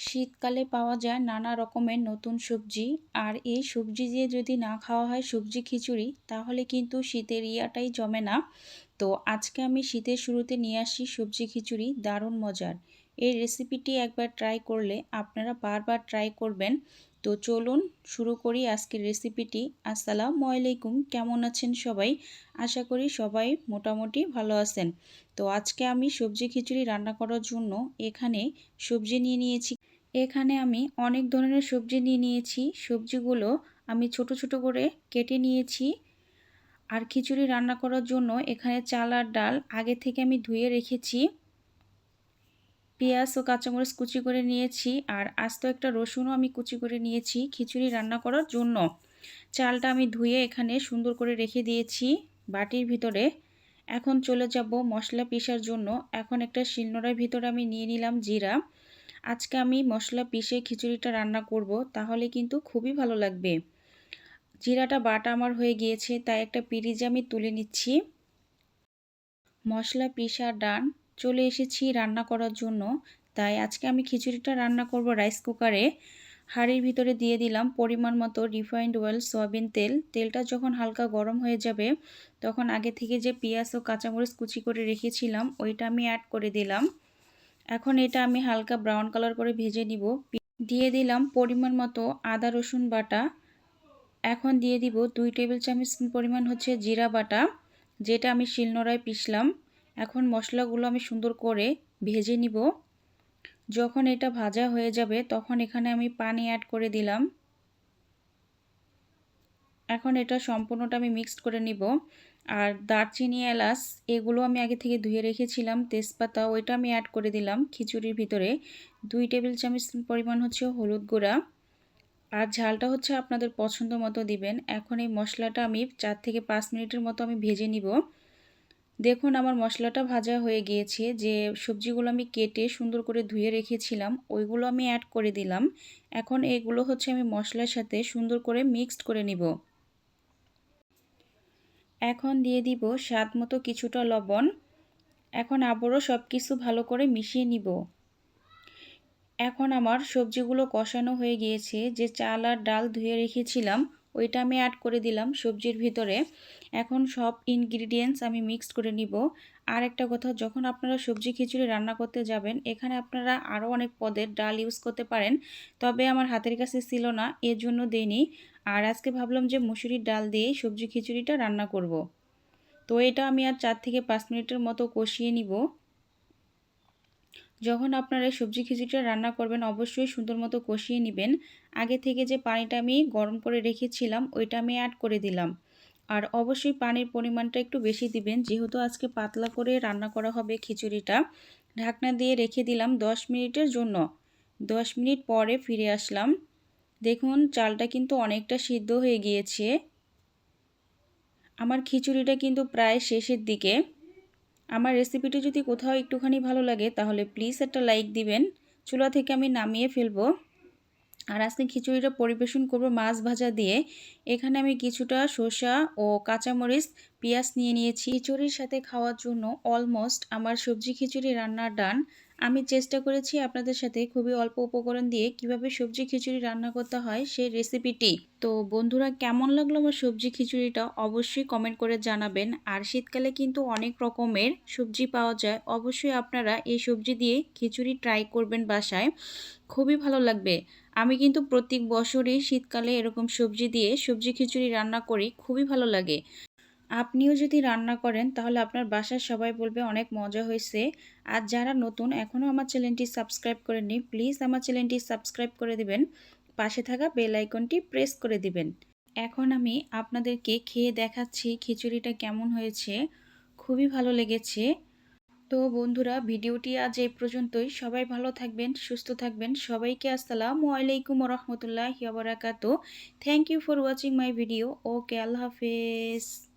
শীতকালে পাওয়া যায় নানা রকমের নতুন সবজি। আর এই সবজি দিয়ে যদি না খাওয়া হয় সবজি খিচুড়ি, তাহলে কিন্তু শীতের ইয়াটাই জমে না। তো আজকে আমি শীতের শুরুতে নিয়ে আসি সবজি খিচুড়ি, দারুণ মজার। এই রেসিপিটি একবার ট্রাই করলে আপনারা বারবার ট্রাই করবেন। তো চলুন শুরু করি আজকের রেসিপিটি। আসসালামু আলাইকুম, কেমন আছেন সবাই? আশা করি সবাই মোটামুটি ভালো আছেন। তো আজকে আমি সবজি খিচুড়ি রান্না করার জন্য এখানে সবজি নিয়ে নিয়েছি এখানে আমি অনেক ধরনের সবজি নিয়ে নিয়েছি। সবজিগুলো আমি ছোট ছোট করে কেটে নিয়েছি। আর খিচুড়ি রান্না করার জন্য এখানে চাল আর ডাল আগে থেকে আমি ধুয়ে রেখেছি। পেঁয়াজ ও কাঁচামরিচ কুচি করে নিয়েছি আর আস্ত একটা রসুনও আমি কুচি করে নিয়েছি খিচুড়ি রান্না করার জন্য। চালটা আমি ধুয়ে এখানে সুন্দর করে রেখে দিয়েছি বাটির ভিতরে। এখন চলে যাব মশলা পিসার জন্য। এখন একটা শিলনোড়ার ভিতরে আমি নিয়ে নিলাম জিরা। আজকে আমি মশলা পিষে খিচুড়িটা রান্না করব, তাহলে কিন্তু খুবই ভালো লাগবে। জিরাটা বাটা আমার হয়ে গিয়েছে, তাই একটা পিরিজে আমি তুলে নিচ্ছি। মশলা পিসা ডান, চলে এসেছি রান্না করার জন্য। তাই আজকে আমি খিচুড়িটা রান্না করব রাইস কুকারে। হাঁড়ির ভিতরে দিয়ে দিলাম পরিমাণ মতো রিফাইন্ড অয়েল, সয়াবিন তেল। তেলটা যখন হালকা গরম হয়ে যাবে, তখন আগে থেকে যে পেঁয়াজ ও কাঁচামরিচ কুচি করে রেখেছিলাম, ওইটা আমি অ্যাড করে দিলাম। এখন এটা আমি হালকা ব্রাউন কালার করে ভেজে নিব। দিয়ে দিলাম পরিমাণ মতো আদা, রসুন বাটা। এখন দিয়ে দিব দুই টেবিল চামচ পরিমাণ হচ্ছে জিরা বাটা, যেটা আমি শিলনোড়ায় পিসলাম এখন মশলাগুলো আমি সুন্দর করে ভেজে নিব। যখন এটা ভাজা হয়ে যাবে, তখন এখানে আমি পানি অ্যাড করে দিলাম। এখন এটা সম্পূর্ণটা আমি মিক্সড করে নিব। আর দারচিনি, এলাচ, এগুলো আমি আগে থেকে ধুয়ে রেখেছিলাম। তেজপাতা, ওইটা আমি অ্যাড করে দিলাম খিচুড়ির ভিতরে। দুই টেবিল চামচ পরিমাণ হচ্ছে হলুদ গুঁড়া। আর ঝালটা হচ্ছে আপনাদের পছন্দ মতো দিবেন। এখন এই মশলাটা আমি চার থেকে পাঁচ মিনিটের মতো আমি ভেজে নিব। দেখুন, আমার মশলাটা ভাজা হয়ে গিয়েছে। যে সবজিগুলো আমি কেটে সুন্দর করে ধুয়ে রেখেছিলাম, ওইগুলো আমি অ্যাড করে দিলাম। এখন এগুলো হচ্ছে আমি মশলার সাথে সুন্দর করে মিক্সড করে নিব। এখন দিয়ে দিব স্বাদ মতো কিছুটা লবণ। এখন আবারও সব কিছু ভালো করে মিশিয়ে নিব। এখন আমার সবজিগুলো কষানো হয়ে গিয়েছে, যে চাল আর ডাল ধুয়ে রেখেছিলাম। ওইটা আমি অ্যাড করে দিলাম সবজির ভিতরে। এখন সব ইনগ্রিডিয়েন্টস আমি মিক্সড করে নিব। আর একটা কথা, যখন আপনারা সবজি খিচুড়ি রান্না করতে যাবেন, এখানে আপনারা আরও অনেক পদের ডাল ইউজ করতে পারেন, তবে আমার হাতের কাছে ছিল না এর জন্য দেইনি। আর আজকে ভাবলাম যে মুসুরির ডাল দিয়ে সবজি খিচুড়িটা রান্না করব। তো এটা আমি আর চার থেকে পাঁচ মিনিটের মতো কষিয়ে নিব। যখন আপনারা সবজি খিচুড়িটা রান্না করবেন, অবশ্যই সুন্দর মতো কষিয়ে নেবেন। আগে থেকে যে পানিটা আমি গরম করে রেখেছিলাম, ওইটা আমি অ্যাড করে দিলাম। আর অবশ্যই পানির পরিমাণটা একটু বেশি দিবেন, যেহেতু আজকে পাতলা করে রান্না করা হবে খিচুড়িটা। ঢাকনা দিয়ে রেখে দিলাম 10 মিনিটের জন্য। 10 মিনিট পরে ফিরে আসলাম। দেখুন, চালটা কিন্তু অনেকটা সিদ্ধ হয়ে গিয়েছে। আমার খিচুড়িটা কিন্তু প্রায় শেষের দিকে। আমার রেসিপিটি যদি কোথাও একটুখানি ভালো লাগে, তাহলে প্লিজ একটা লাইক দিবেন। চুলা থেকে আমি নামিয়ে ফেলব। আর আজকে খিচুড়িটা পরিবেশন করব মাছ ভাজা দিয়ে। এখানে আমি কিছুটা শসা ও কাঁচামরিচ, পেঁয়াজ নিয়ে নিয়েছি। খিচুড়ির সাথে খাওয়ার জন্য অলমোস্ট আমার সবজি খিচুড়ি রান্নার ডান আমি চেষ্টা করেছি আপনাদের সাথে খুবই অল্প উপকরণ দিয়ে কীভাবে সবজি খিচুড়ি রান্না করতে হয় সেই রেসিপিটি তো বন্ধুরা, কেমন লাগল আমার সবজি খিচুড়িটা? অবশ্যই কমেন্ট করে জানাবেন। আর শীতকালে কিন্তু অনেক রকমের সবজি পাওয়া যায়। অবশ্যই আপনারা এই সবজি দিয়ে খিচুড়ি ট্রাই করবেন বাসায়। খুবই ভালো লাগবে। আমি কিন্তু প্রত্যেক বছরই শীতকালে এরকম সবজি দিয়ে সবজি খিচুড়ি রান্না করি। খুবই ভালো লাগে। আপনিও যদি রান্না করেন, তাহলে আপনার বাসার সবাই বলবে অনেক মজা হয়েছে। আর যারা নতুন, এখনও আমার চ্যানেলটি সাবস্ক্রাইব করেননি, প্লিজ আমার চ্যানেলটি সাবস্ক্রাইব করে দিবেন। পাশে থাকা বেল আইকনটি প্রেস করে দিবেন। এখন আমি আপনাদেরকে খেয়ে দেখাচ্ছি খিচুড়িটা কেমন হয়েছে। খুবই ভালো লেগেছে। তো বন্ধুরা, ভিডিওটি আজ এই পর্যন্তই। সবাই ভালো থাকবেন, সুস্থ থাকবেন। সবাইকে আসসালামু আলাইকুম রহমতুল্লাহ বারাকাতু thank you for watching my video okay আল্লাহ হাফেজ।